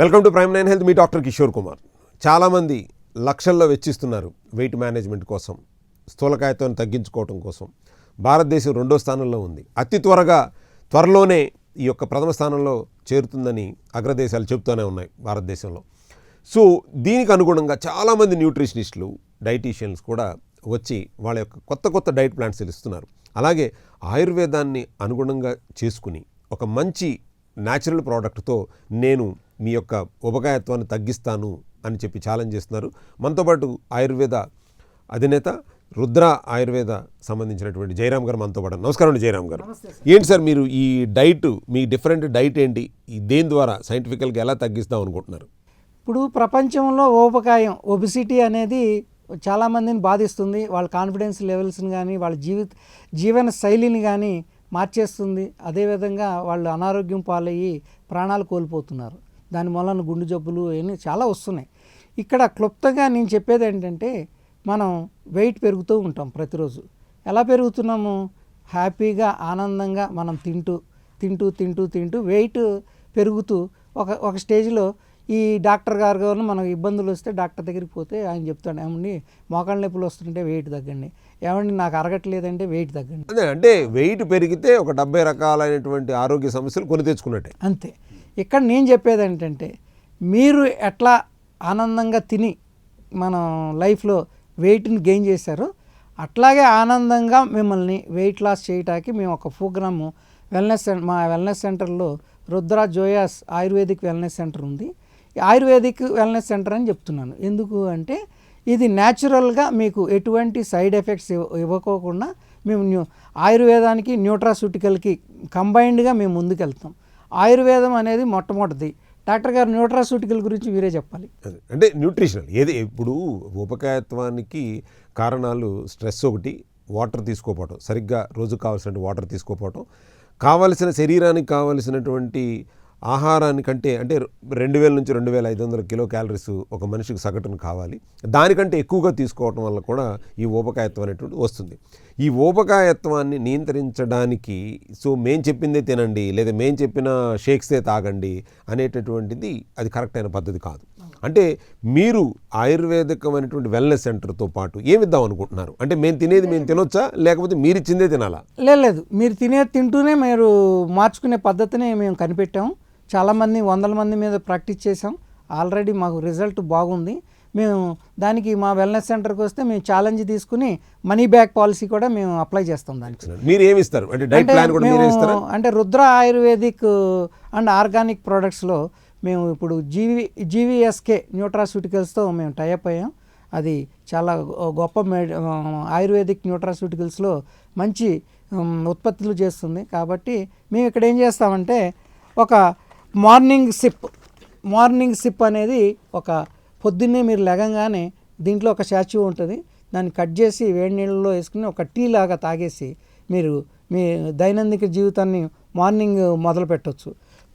Welcome to Prime Nine Health me doctor Kishore Kumar. చాలామంది లక్షల్లో వెచ్చిస్తున్నారు weight management కోసం స్థూలకాయతో తగ్గించుకోవటం కోసం. భారతదేశం రెండో స్థానంలో ఉంది. అతి త్వరగా త్వరలోనే ఈ యొక్క ప్రథమ స్థానంలో చేరుతుందని అగ్రదేశాలు చెబుతూనే ఉన్నాయి భారతదేశంలో. సో దీనికి అనుగుణంగా చాలామంది న్యూట్రిషనిస్టులు డైటీషియన్స్ కూడా వచ్చి వాళ్ళ యొక్క కొత్త కొత్త డైట్ ప్లాన్స్ ఇస్తున్నారు. అలాగే ఆయుర్వేదాన్ని అనుగుణంగా చేసుకుని ఒక మంచి న్యాచురల్ ప్రోడక్ట్తో నేను మీ యొక్క ఉపకాయత్వాన్ని తగ్గిస్తాను అని చెప్పి ఛాలెంజ్ చేస్తున్నారు. మనతో పాటు ఆయుర్వేద అధినేత రుద్ర ఆయుర్వేద సంబంధించినటువంటి జయరామ్ గారు మనతో పాటు నమస్కారం అండి జయరామ్ గారు. ఏంటి సార్ మీరు ఈ డైట్ మీ డిఫరెంట్ డైట్ ఏంటి? ఈ దేని ద్వారా సైంటిఫికల్గా ఎలా తగ్గిస్తాం అనుకుంటున్నారు? ఇప్పుడు ప్రపంచంలో ఊబకాయం ఒబిసిటీ అనేది చాలామందిని బాధిస్తుంది. వాళ్ళ కాన్ఫిడెన్స్ లెవెల్స్ని కానీ వాళ్ళ జీవిత జీవన శైలిని కానీ మార్చేస్తుంది. అదేవిధంగా వాళ్ళు అనారోగ్యం పాలయ్యి ప్రాణాలు కోల్పోతున్నారు. దాని వలన గుండె జబ్బులు ఇవన్నీ చాలా వస్తున్నాయి. ఇక్కడ క్లుప్తంగా నేను చెప్పేది ఏంటంటే మనం వెయిట్ పెరుగుతూ ఉంటాం ప్రతిరోజు. ఎలా పెరుగుతున్నాము? హ్యాపీగా ఆనందంగా మనం తింటూ తింటూ తింటూ తింటూ వెయిట్ పెరుగుతూ ఒక ఒక స్టేజ్లో ఈ డాక్టర్ గారు గారు మనకు ఇబ్బందులు వస్తే డాక్టర్ దగ్గరికి పోతే ఆయన చెప్తాడు ఏమండి మోకాళ్ళ నొప్పులు వస్తుంటే వెయిట్ తగ్గండి. ఏమండి నాకు అరగట్లేదంటే వెయిట్ తగ్గండి. అదే అంటే వెయిట్ పెరిగితే ఒక డెబ్బై రకాలైనటువంటి ఆరోగ్య సమస్యలు కొని తెచ్చుకున్నట్టే. అంతే. ఇక్కడ నేను చెప్పేది ఏంటంటే మీరు ఎట్లా ఆనందంగా తిని మనం లైఫ్లో వెయిట్ని గెయిన్ చేశారో అట్లాగే ఆనందంగా మిమ్మల్ని వెయిట్ లాస్ చేయటానికి మేము ఒక ప్రోగ్రాము వెల్నెస్ సెంటర్ మా వెల్నెస్ సెంటర్లో రుద్ర జోయాస్ ఆయుర్వేదిక్ వెల్నెస్ సెంటర్ ఉంది. ఆయుర్వేదిక్ వెల్నెస్ సెంటర్ అని చెప్తున్నాను. ఎందుకు అంటే ఇది న్యాచురల్గా మీకు ఎటువంటి సైడ్ ఎఫెక్ట్స్ ఇవ్వకోకుండా మేము న్యూ ఆయుర్వేదానికి న్యూట్రాసూటికల్కి కంబైన్డ్గా మేము ముందుకెళ్తాం. ఆయుర్వేదం అనేది మొట్టమొదటిది. డాక్టర్ గారు న్యూట్రాసూటికల్ గురించి మీరే చెప్పాలి. అంటే న్యూట్రిషనల్. ఏది ఇప్పుడు ఉపకాయత్వానికి కారణాలు స్ట్రెస్ ఒకటి వాటర్ తీసుకోపోవటం. సరిగ్గా రోజు కావాల్సిన వాటర్ తీసుకోపోవటం. కావలసిన శరీరానికి కావలసినటువంటి ఆహారానికంటే అంటే రెండు వేల నుంచి రెండు వేల ఐదు వందల కిలో క్యాలరీస్ ఒక మనిషికి సగటున కావాలి. దానికంటే ఎక్కువగా తీసుకోవటం వల్ల కూడా ఈ ఊబకాయత్వం అనేటువంటి వస్తుంది. ఈ ఊబకాయత్వాన్ని నియంత్రించడానికి సో మేం చెప్పిందే తినండి లేదా మేం చెప్పిన షేక్సే తాగండి అనేటటువంటిది అది కరెక్ట్ అయిన పద్ధతి కాదు. అంటే మీరు ఆయుర్వేదికమైనటువంటి వెల్నెస్ సెంటర్తో పాటు ఏమిద్దాం అనుకుంటున్నారు? అంటే మేము తినేది మేము తినొచ్చా? లేకపోతే మీరు ఇచ్చిందే తినాలా? లేదు లేదు. మీరు తినే తింటూనే మీరు మార్చుకునే పద్ధతిని మేము కనిపెట్టాం. చాలామంది వందల మంది మీద ప్రాక్టీస్ చేసాం ఆల్రెడీ మాకు రిజల్ట్ బాగుంది. మేము దానికి మా వెల్నెస్ సెంటర్కి వస్తే మేము ఛాలెంజ్ తీసుకుని మనీ బ్యాక్ పాలసీ కూడా మేము అప్లై చేస్తాం దానికి. మీరు ఏమి ఇస్తారు? అంటే అంటే రుద్ర ఆయుర్వేదిక్ అండ్ ఆర్గానిక్ ప్రోడక్ట్స్లో మేము ఇప్పుడు జీవి జీవీఎస్కే న్యూట్రాస్యూటికల్స్తో మేము టైఅప్ అయ్యాం. అది చాలా గొప్ప మెడ్ ఆయుర్వేదిక్ న్యూట్రాస్యూటికల్స్లో మంచి ఉత్పత్తులు చేస్తుంది. కాబట్టి మేము ఇక్కడ ఏం చేస్తామంటే ఒక మార్నింగ్ సిప్ మార్నింగ్ సిప్ అనేది ఒక పొద్దున్నే మీరు లెగంగానే దీంట్లో ఒక స్టాచ్యూ ఉంటుంది. దాన్ని కట్ చేసి వేడి నీళ్ళలో వేసుకుని ఒక టీ లాగా తాగేసి మీరు మీ దైనందిక జీవితాన్ని మార్నింగ్ మొదలు పెట్టవచ్చు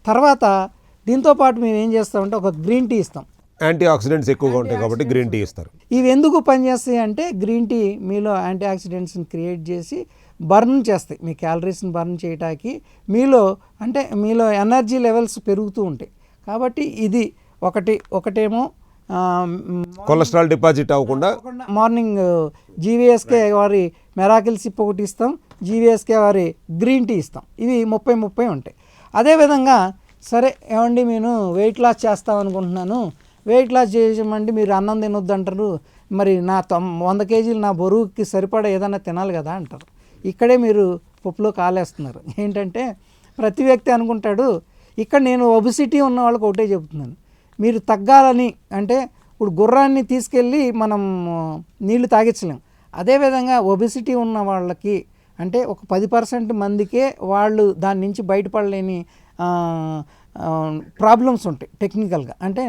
తర్వాత దీంతో పాటు మేము ఏం చేస్తామంటే ఒక గ్రీన్ టీ ఇస్తాం. యాంటీ ఆక్సిడెంట్స్ ఎక్కువగా ఉంటాయి కాబట్టి గ్రీన్ టీ ఇస్తారు. ఇవి ఎందుకు పనిచేస్తాయి అంటే గ్రీన్ టీ మీలో యాంటీ ఆక్సిడెంట్స్ని క్రియేట్ చేసి బర్న్ చేస్తాయి. మీ క్యాలరీస్ని బర్న్ చేయటానికి మీలో అంటే మీలో ఎనర్జీ లెవెల్స్ పెరుగుతూ ఉంటాయి. కాబట్టి ఇది ఒకటి ఒకటేమో కొలెస్ట్రాల్ డిపాజిట్ అవ్వకుండా మార్నింగ్ జీవీఎస్కే వారి మెరాకిల్ సిప్ ఒకటి ఇస్తాం. జీవీఎస్కే వారి గ్రీన్ టీ ఇస్తాం. ఇవి ముప్పై ముప్పై ఉంటాయి. అదేవిధంగా సరే ఏమండి నేను వెయిట్ లాస్ చేస్తాం అనుకుంటున్నాను. వెయిట్ లాస్ చేయమండి మీరు అన్నం తినొద్దు అంటారు మరి నా తొమ్ వంద కేజీలు నా బరువుకి సరిపడా ఏదైనా తినాలి కదా అంటారు. ఇక్కడే మీరు పప్పులో కాలేస్తున్నారు. ఏంటంటే ప్రతి వ్యక్తి అనుకుంటాడు ఇక్కడ నేను ఒబిసిటీ ఉన్న వాళ్ళకి ఒకటే చెబుతున్నాను. మీరు తగ్గాలని అంటే ఇప్పుడు గుర్రాన్ని తీసుకెళ్ళి మనం నీళ్ళు తాగించలేం. అదేవిధంగా ఒబిసిటీ ఉన్న వాళ్ళకి అంటే ఒక పది పర్సెంట్ మందికే వాళ్ళు దాని నుంచి బయటపడలేని ప్రాబ్లమ్స్ ఉంటాయి టెక్నికల్గా అంటే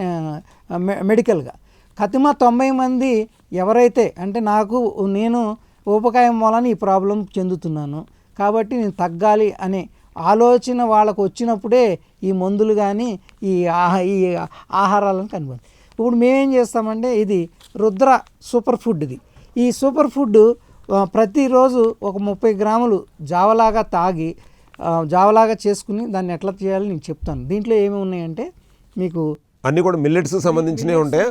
మె- మెడికల్గా కతిమ తొంభై మంది ఎవరైతే అంటే నాకు నేను ఊపకాయం వలన ఈ ప్రాబ్లం చెందుతున్నాను. కాబట్టి నేను తగ్గాలి అనే ఆలోచన వాళ్ళకు వచ్చినప్పుడే ఈ మందులు కానీ ఈ ఆహా ఈ ఆహారాలను కనుగొంది. ఇప్పుడు మేమేం చేస్తామంటే ఇది రుద్ర సూపర్ ఫుడ్ ఇది. ఈ సూపర్ ఫుడ్ ప్రతిరోజు ఒక ముప్పై గ్రాములు జావలాగా తాగి జావలాగా చేసుకుని దాన్ని ఎట్లా చేయాలో నేను చెప్తాను. దీంట్లో ఏమి ఉన్నాయంటే మీకు అన్నీ కూడా మిల్లెట్స్ సంబంధించినవి ఉంటాయా?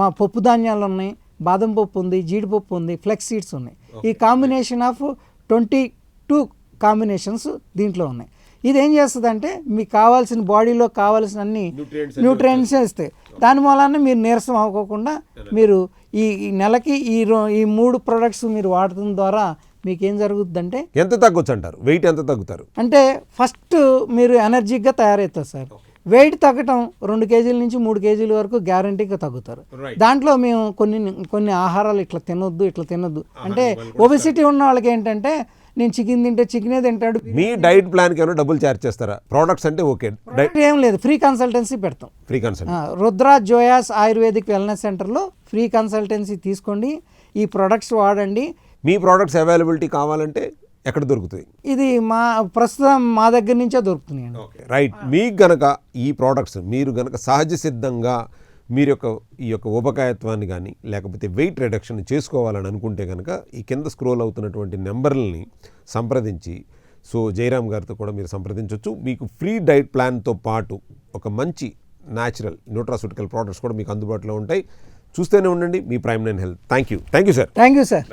మా పప్పు ధాన్యాలు ఉన్నాయి బాదం పప్పు ఉంది జీడిపప్పు ఉంది ఫ్లెక్స్ సీడ్స్ ఉన్నాయి. ఈ combination of twenty two combinations దీంట్లో ఉన్నాయి. ఇది ఏం చేస్తుందంటే మీకు కావాల్సిన బాడీలో కావాల్సిన అన్ని న్యూట్రియంట్స్ ఇస్తాయి. దాని మూలాన మీరు నీరసం అవ్వకోకుండా మీరు ఈ నెలకి ఈ ఈ మూడు ప్రొడక్ట్స్ మీరు వాడటం ద్వారా మీకు ఏం జరుగుతుందంటే ఎంత తగ్గొచ్చు అంటారు వెయిట్ ఎంత తగ్గుతారు? అంటే ఫస్ట్ మీరు ఎనర్జీగా తయారవుతారు సార్. వెయిట్ తగ్గటం రెండు కేజీల నుంచి మూడు కేజీల వరకు గ్యారంటీగా తగ్గుతారు. దాంట్లో మేము కొన్ని కొన్ని ఆహారాలు ఇట్లా తినొద్దు ఇట్లా తినొద్దు. అంటే ఒబిసిటీ ఉన్న వాళ్ళకి ఏంటంటే నేను చికెన్ తింటే చికెనే తింటాడు. మీ డైట్ ప్లాన్కి ఏమైనా డబ్బులు ఛార్జ్ చేస్తారా? ప్రోడక్ట్స్ అంటే ఓకే. డైట్ ఏం లేదు ఫ్రీ కన్సల్టెన్సీ పెడతాం. ఫ్రీ కన్సల్ట్ ఆ, రుద్ర జోయాస్ ఆయుర్వేదిక్ వెల్నెస్ సెంటర్లో ఫ్రీ కన్సల్టెన్సీ తీసుకోండి. ఈ ప్రొడక్ట్స్ వాడండి. మీ ప్రోడక్ట్స్ అవైలబిలిటీ కావాలంటే ఎక్కడ దొరుకుతాయి? ఇది మా ప్రస్తుతం మా దగ్గర నుంచే దొరుకుతున్నాయండి. రైట్ మీకు గనక ఈ ప్రోడక్ట్స్ మీరు గనక సహజ సిద్ధంగా మీరు యొక్క ఈ యొక్క ఉపకాయత్వాన్ని కానీ లేకపోతే వెయిట్ రిడక్షన్ చేసుకోవాలని అనుకుంటే కనుక ఈ కింద స్క్రోల్ అవుతున్నటువంటి నెంబర్లని సంప్రదించి సో జయరామ్ గారితో కూడా మీరు సంప్రదించవచ్చు మీకు ఫ్రీ డైట్ ప్లాన్తో పాటు ఒక మంచి న్యాచురల్ న్యూట్రాసూటికల్ ప్రోడక్ట్స్ కూడా మీకు అందుబాటులో ఉంటాయి. చూస్తూనే ఉండండి. మీ Prime Nine Health thank you thank you sir thank you sir